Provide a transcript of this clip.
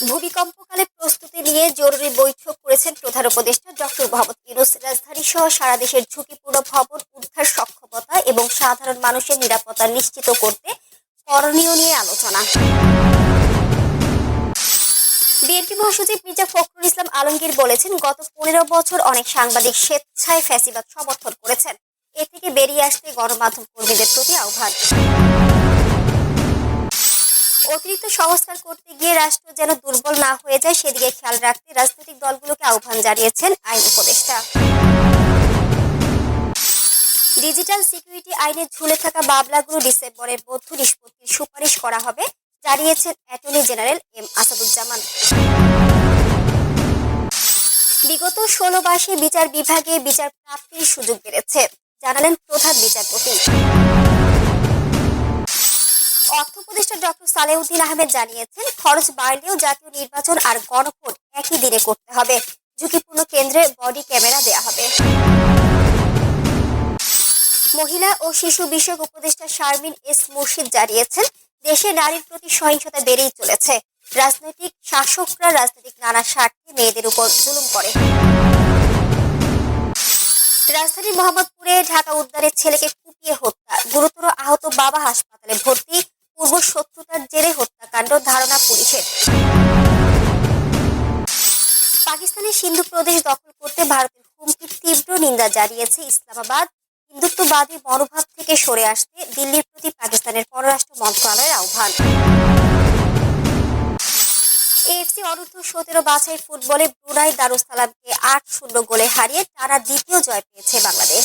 ভূমিকম্পকালে প্রস্তুতি নিয়ে জরুরি বৈঠক করেছেন প্রধান উপদেষ্টা ডক্টর মোহাম্মদ ইউনুস রাজধানী সহ সারা দেশের ঝুঁকিপূর্ণ ভবন উদ্ধার সক্ষমতা এবং সাধারণ মানুষের নিরাপত্তা নিশ্চিত করতে করণীয় নিয়ে আলোচনা। বিএনপি মহাসচিব মির্জা ফখরুল ইসলাম আলমগীর বলেছেন, গত পনেরো বছর অনেক সাংবাদিক স্বেচ্ছায় ফ্যাসিবাদ সমর্থন করেছেন। এ থেকে বেরিয়ে আসতে গণমাধ্যম কর্মীদের প্রতি আহ্বান। অতিরিক্ত সংস্কার করতে গিয়ে রাষ্ট্র যেন দুর্বল না হয়ে যায়, সেদিকে খেয়াল রাখতে রাজনৈতিক দলগুলোকে আহ্বান জানিয়েছেন আইন উপদেষ্টা। ডিজিটাল সিকিউরিটি আইনে ঝুলে থাকা মামলাগুলো ডিসেম্বরের মধ্য নিষ্পত্তির সুপারিশ করা হবে, জানিয়েছেন অ্যাটর্নি জেনারেল এম আসাদুজ্জামান। বিগত ষোলো মাসে বিচার বিভাগে বিচার প্রাপ্তির সুযোগ বেড়েছে, জানালেন প্রধান বিচারপতি। অর্থ উপদেষ্টা ডক্টর সালেউদ্দিন আহমেদ জানিয়েছেন, খরচ বাড়লেও জাতীয় নির্বাচন আর গণভোট একই দিনে করতে হবে। ঝুঁকিপূর্ণ কেন্দ্রে বডি ক্যামেরা দেয়া হবে। মহিলা ও শিশু বিষয়ক উপদেষ্টা শারমিন এস মুর্শিদ জানিয়েছেন, দেশে নারীর প্রতি সহিংসতা বেড়েই চলেছে। রাজনৈতিক শাসকরা রাজনৈতিক নানা স্বার্থে মেয়েদের উপর জুলুম করে। রাজধানীর মোহাম্মদপুরে ঢাকা উদ্যানের ছেলেকে কুপিয়ে হত্যা। গুরুতর আহত বাবা হাসপাতালে হত্যাকাণ্ড ধারণা পুলিশের। পাকিস্তানের সিন্ধু প্রদেশ দখল করতে ভারতের হুমকির তীব্র নিন্দা জানিয়েছে ইসলামাবাদ। হিন্দুত্ববাদী মনোভাব থেকে সরে আসতে দিল্লির প্রতি পাকিস্তানের পররাষ্ট্র মন্ত্রণালয়ের আহ্বান। এএফসি অনূর্ধ্ব সতেরো বাছাই ফুটবলে ব্রুনাই দারুসালামকে আট শূন্য গোলে হারিয়ে তারা দ্বিতীয় জয় পেয়েছে বাংলাদেশ।